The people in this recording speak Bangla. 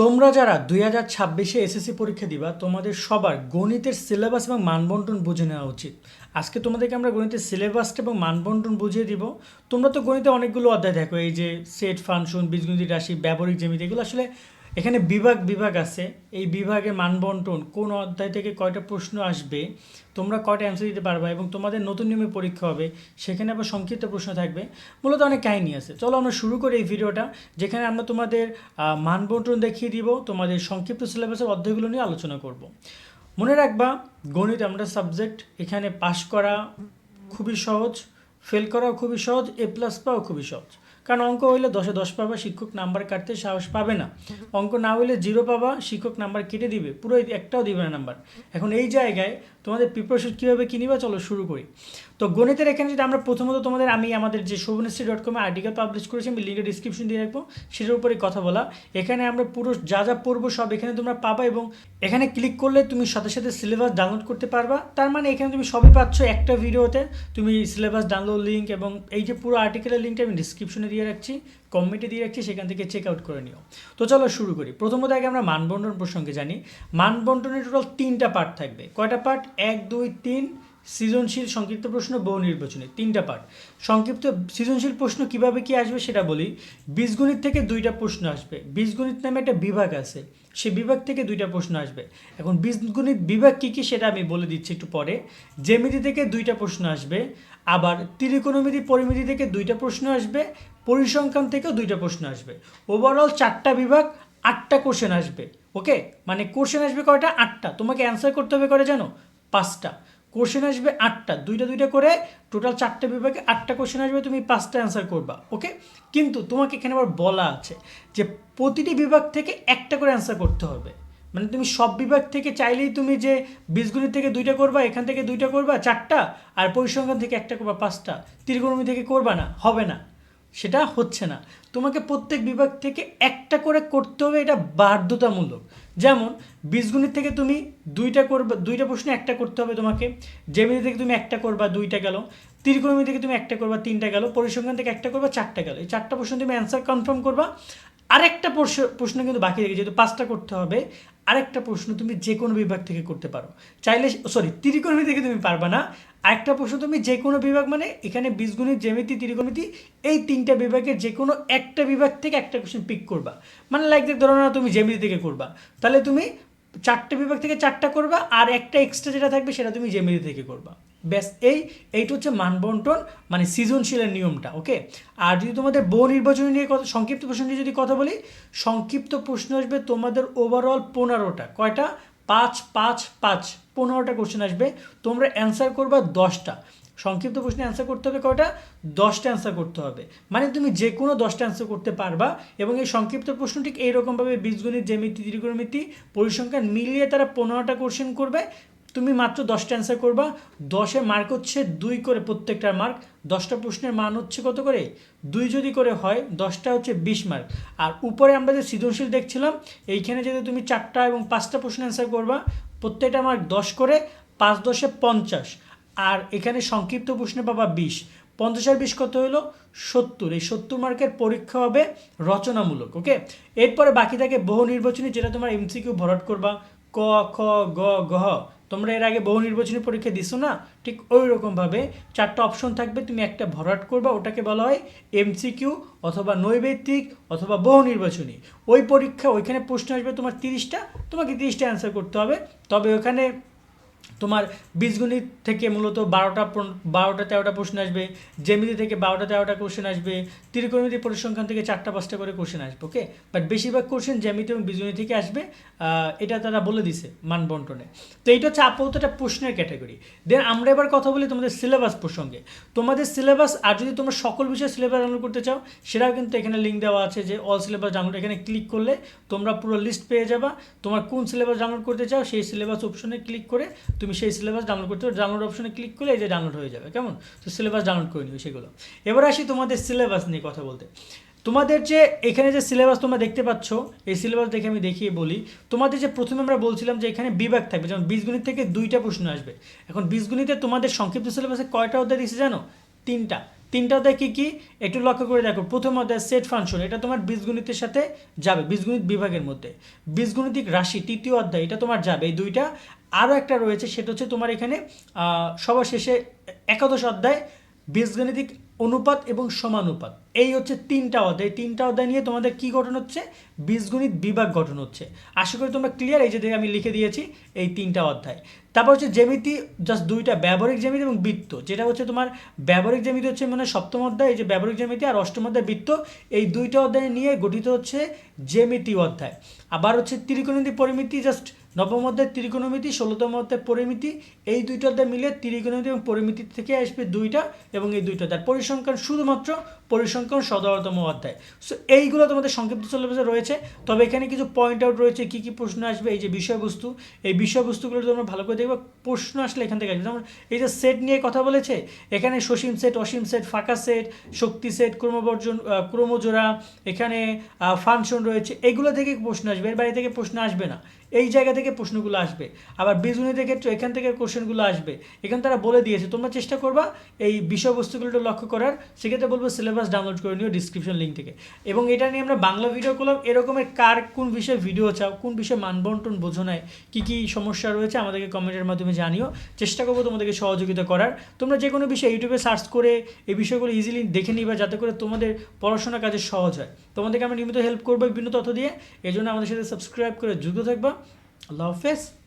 তোমরা যারা দুই হাজার ছাব্বিশে এসএসসি পরীক্ষা দিবা, তোমাদের সবার গণিতের সিলেবাস এবং মানবন্টন বুঝে নেওয়া উচিত। আজকে তোমাদেরকে আমরা গণিতের সিলেবাসটা এবং মানবন্টন বুঝিয়ে দিব। তোমরা তো গণিতে অনেকগুলো অধ্যায় দেখো, এই যে সেট ফাংশন বীজগণিত রাশি, ব্যবহারিক জ্যামিতি, এগুলো আসলে এখানে বিভাগ বিভাগ আছে। এই বিভাগের মানবন্টন কোন অধ্যায় থেকে কয়টা প্রশ্ন আসবে, তোমরা কয়টা অ্যান্সার দিতে পারবা এবং তোমাদের নতুন নিয়মে পরীক্ষা হবে, সেখানে আবার সংক্ষিপ্ত প্রশ্ন থাকবে। মূলত অনেক কাহিনী আছে। চলো আমরা শুরু করি এই ভিডিওটা, যেখানে আমরা তোমাদের মানবন্টন দেখিয়ে দিব, তোমাদের সংক্ষিপ্ত সিলেবাসের অধ্যায়গুলো নিয়ে আলোচনা করব। মনে রাখবা, গণিত আমরা সাবজেক্ট এখানে পাশ করা খুবই সহজ ফেল করাও খুবই সহজ এ প্লাস পাওয়া খুবই সহজ। কারণ অঙ্ক হইলে দশে দশ পাবা, শিক্ষক নাম্বার কাটতে সাহস পাবে না। অঙ্ক না হইলে জিরো পাবা, শিক্ষক নাম্বার কেটে দিবে, পুরো একটাও দিবে না নাম্বার। এখন এই জায়গায় তোমাদের প্রিপারেশন কীভাবে কী নিবা, চলো শুরু করি। তো গণিতের এখানে যেটা আমরা প্রথমত তোমাদের আমি আমাদের যে শোভনশ্রী ডট কমে আর্টিকেল পাবলিশ করেছি, আমি লিঙ্কের ডিসক্রিপশন দিয়ে রাখব, সেটার উপরে কথা বলা। এখানে আমরা পুরো যা যা পড়ব সব এখানে তোমরা পাবা এবং এখানে ক্লিক করলে তুমি সাথে সাথে সিলেবাস ডাউনলোড করতে পারবা। তার মানে এখানে তুমি সবই পাচ্ছ একটা ভিডিওতে তুমি সিলেবাস ডাউনলোড লিঙ্ক এবং এই যে পুরো আর্টিকেলের লিঙ্কটা আমি ডিসক্রিপশনে দিয়ে রাখছি। কমেন্টে দিয়ে রাখছি, সেখান থেকে চেক আউট করে নিও। তো চলো শুরু করি। প্রথমত আগে আমরা মানবন্টন প্রসঙ্গে জানি। মানবন্টনের টোটাল তিনটা পার্ট থাকবে। কয়টা পার্ট এক, দুই, তিন, সৃজনশীল সংক্ষিপ্ত প্রশ্ন, বহু নির্বাচনে। তিনটা পার্ট সংক্ষিপ্ত সৃজনশীল প্রশ্ন কীভাবে কি আসবে সেটা বলি। বীজগণিত থেকে দুইটা প্রশ্ন আসবে। বীজগণিত নামে একটা বিভাগ আছে। সে বিভাগ থেকে দুইটা প্রশ্ন আসবে। এখন বীজগণিত বিভাগ কী কী সেটা আমি বলে দিচ্ছি একটু পরে। জ্যামিতি থেকে দুইটা প্রশ্ন আসবে। আবার ত্রিকোণমিতি পরিমিতি থেকে দুইটা প্রশ্ন আসবে, পরিসংখ্যান থেকেও দুইটা প্রশ্ন আসবে। ওভারঅল চারটা বিভাগ, আটটা কোশ্চেন আসবে ওকে মানে কোশ্চেন আসবে কয়টা? আটটা। তোমাকে অ্যান্সার করতে হবে করে জানো? পাঁচটা। কোশ্চেন আসবে আটটা। দুইটা দুইটা করে টোটাল চারটে বিভাগে আটটা কোশ্চেন আসবে, তুমি পাঁচটা অ্যান্সার করবা ওকে কিন্তু তোমাকে এখানে আবার বলা আছে যে প্রতিটি বিভাগ থেকে একটা করে অ্যান্সার করতে হবে। মানে তুমি সব বিভাগ থেকে চাইলেই তুমি যে বীজগণিত থেকে দুইটা করবা, এখান থেকে দুইটা করবা, চারটা, আর পরিসংখ্যান থেকে একটা করবা, পাঁচটা। ত্রিকোণমি থেকে করবা না, হবে না। সেটা হচ্ছে না। তোমাকে প্রত্যেক বিভাগ থেকে একটা করে করতে হবে, এটা বাধ্যতামূলক। যেমন, বীজগণিত থেকে তুমি দুইটা করবা, দুইটা প্রশ্ন একটা করতে হবে তোমাকে। জেমিনি থেকে তুমি একটা করবা, দুইটা গেল। ত্রিকোণমি থেকে তুমি একটা করবা, তিনটা গেল। পরিসংখ্যান থেকে একটা করবা, চারটা গেল। এই চারটা প্রশ্ন তুমি অ্যান্সার কনফার্ম করবা। আরেকটা প্রশ্ন প্রশ্ন কিন্তু বাকি রেখে, যেহেতু পাঁচটা করতে হবে আরেকটা প্রশ্ন তুমি যে কোনো বিভাগ থেকে করতে পারো। চাইলে সরি ত্রিকোণমিতি থেকে তুমি পারবা না। আরেকটা প্রশ্ন তুমি যে কোনো বিভাগ মানে এখানে বীজগণিত, জ্যামিতি, ত্রিকোণমিতি, এই তিনটা বিভাগের যে কোনো একটা বিভাগ থেকে একটা কোশ্চেন পিক করবা। মানে লাইক দেখ ধরো না তুমি জ্যামিতি থেকে করবা। তাহলে তুমি চারটে বিভাগ থেকে চারটা করবা আর একটা এক্সট্রা যেটা থাকবে সেটা তুমি জ্যামিতি থেকে করবা। ব্যাস, এই, এইটা হচ্ছে মানবন্টন মানে সৃজনশীলের নিয়মটা ওকে আর যদি তোমাদের বহু নির্বাচনী নিয়ে কথা, সংক্ষিপ্ত প্রশ্ন নিয়ে যদি কথা বলি, সংক্ষিপ্ত প্রশ্ন আসবে তোমাদের ওভারঅল পনেরোটা, কয়টা? পাঁচ পাঁচ পাঁচ, পনেরোটা কোশ্চেন আসবে, তোমরা অ্যান্সার করবা দশটা, সংক্ষিপ্ত প্রশ্নে অ্যান্সার করতে হবে কয়টা? দশটা অ্যান্সার করতে হবে মানে তুমি যে কোনো দশটা অ্যান্সার করতে পারবা, এবং এই সংক্ষিপ্ত প্রশ্ন ঠিক এইরকমভাবে বীজগণিত, জ্যামিতি, ত্রিকোণমিতি, পরিসংখ্যান মিলিয়ে তারা পনেরোটা কোশ্চেন করবে তুমি মাত্র দশটা অ্যান্সার করবা, দশে মার্ক হচ্ছে দুই করে প্রত্যেকটার মার্ক দশটা প্রশ্নের মান হচ্ছে কত করে? দুই যদি করে হয়, দশটা হচ্ছে বিশ মার্ক আর উপরে আমরা যে সৃজনশীল দেখছিলাম, এইখানে যদি তুমি চারটা এবং পাঁচটা প্রশ্ন অ্যান্সার করবা, প্রত্যেকটা মার্ক দশ করে, পাঁচ দশে পঞ্চাশ, আর এখানে সংক্ষিপ্ত প্রশ্নে পাবা বিশ। পঞ্চাশ আর বিশ কত হলো? সত্তর। এই সত্তর মার্কের পরীক্ষা হবে রচনামূলক ওকে এরপরে বাকি থাকে বহু নির্বাচনী, যেটা তোমার এমসিকিউ ভরাট করবা, ক, খ, গ গ তোমরা এর আগে বহু নির্বাচনী পরীক্ষা দিছো না? ঠিক ওই রকমভাবে চারটা অপশন থাকবে, তুমি একটা ভরাট করবা, ওটাকে বলা হয় এমসিকিউ অথবা নৈবেত্তিক অথবা বহু নির্বাচনী। ওই পরীক্ষা, ওইখানে প্রশ্ন আসবে তোমার তিরিশটা, তোমাকে তিরিশটা অ্যান্সার করতে হবে। তবে ওখানে তোমার বীজগণিত থেকে মূলত বারোটা বারোটা তেরোটা প্রশ্ন আসবে জেমিতি থেকে বারোটা তেরোটা কোশ্চেন আসবে ত্রিকোণমিতি পরিসংখ্যান থেকে চারটা পাঁচটা করে কোশ্চেন আসবে ওকে বাট বেশিরভাগ কোশ্চেন জ্যামিতি এবং বীজগণিত থেকে আসবে এটা তারা বলে দিছে মানবন্টনে তো এইটা হচ্ছে আপাতত একটা প্রশ্নের ক্যাটাগরি দেন আমরা এবার কথা বলি তোমাদের সিলেবাস প্রসঙ্গে। তোমাদের সিলেবাস আর যদি তোমরা সকল বিষয়ে সিলেবাস ডাউনলোড করতে চাও, সেটাও কিন্তু এখানে লিঙ্ক দেওয়া আছে যে অল সিলেবাস ডাউনলোড এখানে ক্লিক করলে তোমরা পুরো লিস্ট পেয়ে যাবা। তোমার কোন সিলেবাস ডাউনলোড করতে চাও, সেই সিলেবাস অপশনে ক্লিক করে তুমি সেই সিলেবাস ডাউনলোড করতে পারো। ডাউনলোড অপশনে ক্লিক করলে এই যে ডাউনলোড হয়ে যাবে, কেমন? তো সিলেবাস ডাউনলোড করে নিও সেগুলো। এবার আসি তোমাদের সিলেবাস নিয়ে কথা বলতে। তোমাদের যে এখানে যে সিলেবাস তোমরা দেখতে পাচ্ছ, এই সিলেবাস দেখে আমি দেখিয়ে বলি, তোমাদের যে প্রথমে আমরা বলছিলাম যে এখানে বিভাগ থাকবে, যেমন বীজগণিত থেকে দুইটা প্রশ্ন আসবে। এখন বীজগণিতে তোমাদের সংক্ষিপ্ত সিলেবাসে কয়টা অধ্যায় দিয়েছে জানো? তিনটা। তিনটা কী কী? একটু লক্ষ্য করে দেখো। প্রথম অধ্যায় সেট ফাংশন এটা তোমার বীজগণিতের সাথে যাবে, বীজগণিত বিভাগের মধ্যে। বীজগণিতিক রাশি, তৃতীয় অধ্যায়, এটা তোমার যাবে এই দুইটা। আরও একটা রয়েছে, সেটা হচ্ছে তোমার এখানে সবার শেষে একাদশ অধ্যায়, বীজগণিতিক অনুপাত এবং সমানুপাত। এই হচ্ছে তিনটা অধ্যায়। তিনটা অধ্যায় নিয়ে তোমাদের কি গঠন হচ্ছে? বীজগণিত বিভাগ গঠন হচ্ছে। আশা করি তোমরা ক্লিয়ার এই যে আমি লিখে দিয়েছি এই তিনটা অধ্যায়। তারপর হচ্ছে জ্যামিতি জাস্ট দুইটা ব্যবহারিক জ্যামিতি এবং বৃত্ত। যেটা হচ্ছে তোমার ব্যবহারিক জ্যামিতি হচ্ছে মানে সপ্তম অধ্যায়, এই যে ব্যবহারিক জ্যামিতি আর অষ্টম অধ্যায় বৃত্ত, এই দুইটা অধ্যায় নিয়ে গঠিত হচ্ছে জ্যামিতি অধ্যায়। আবার হচ্ছে ত্রিকোণমিতি পরিমিতি জাস্ট নবম অধ্যায় ত্রিকোণমিতি, ষোলোতম অধ্যায় পরিমিতি, এই দুইটা অধ্যায় মিলে ত্রিকোণমিতি এবং পরিমিতি থেকে আসবে দুইটা এবং এই দুইটা। অধ্যায় পরিসংখ্যান শুধুমাত্র পরিসংখ্যান সদরতম অধ্যায়। সো এইগুলো তোমাদের সংক্ষিপ্ত সিলেবাসে রয়েছে। তবে এখানে কিছু পয়েন্ট আউট রয়েছে, কী কী প্রশ্ন আসবে, এই যে বিষয়বস্তু। এই বিষয়বস্তুগুলো তোমরা ভালো করে দেখবে প্রশ্ন আসলে এখান থেকে আসবে। যেমন এই যে সেট নিয়ে কথা বলেছে, এখানে সসীম সেট অসীম সেট ফাঁকা সেট শক্তি সেট ক্রমবর্জন ক্রমজোড়া, এখানে ফাংশন রয়েছে, এগুলো থেকে প্রশ্ন আসবে। এর বাইরে থেকে প্রশ্ন আসবে না। এই জায়গা থেকে প্রশ্নগুলো আসবে। আবার বীজগণিতের ক্ষেত্রে এখান থেকে কোশ্চেনগুলো আসবে। এখানে তারা বলে দিয়েছে, তোমরা চেষ্টা করবা এই বিষয়বস্তুগুলো লক্ষ্য করার। সেক্ষেত্রে বলব সিলেবাস ডাউনলোড করে নিও ডিসক্রিপশন লিঙ্ক থেকে। এবং এটা নিয়ে আমরা বাংলা ভিডিও করলাম। এরকমের কার কোন বিষয়ে ভিডিও চাও, কোন বিষয়ে মানবন্টন বোঝো নাই, কী কী সমস্যা রয়েছে আমাদেরকে কমেন্টের মাধ্যমে জানিও। চেষ্টা করব তোমাদেরকে সহযোগিতা করার। তোমরা যে কোনো বিষয়ে ইউটিউবে সার্চ করে এই বিষয়গুলো ইজিলি দেখে নিবা, যাতে করে তোমাদের পড়াশোনা কাজে সহজ হয়। তোমাদেরকে আমরা নিয়মিত হেল্প করব বিভিন্ন তথ্য দিয়ে। এই জন্য আমাদের সাথে সাবস্ক্রাইব করে যুক্ত থাকবা। আল্লাহ হাফেজ।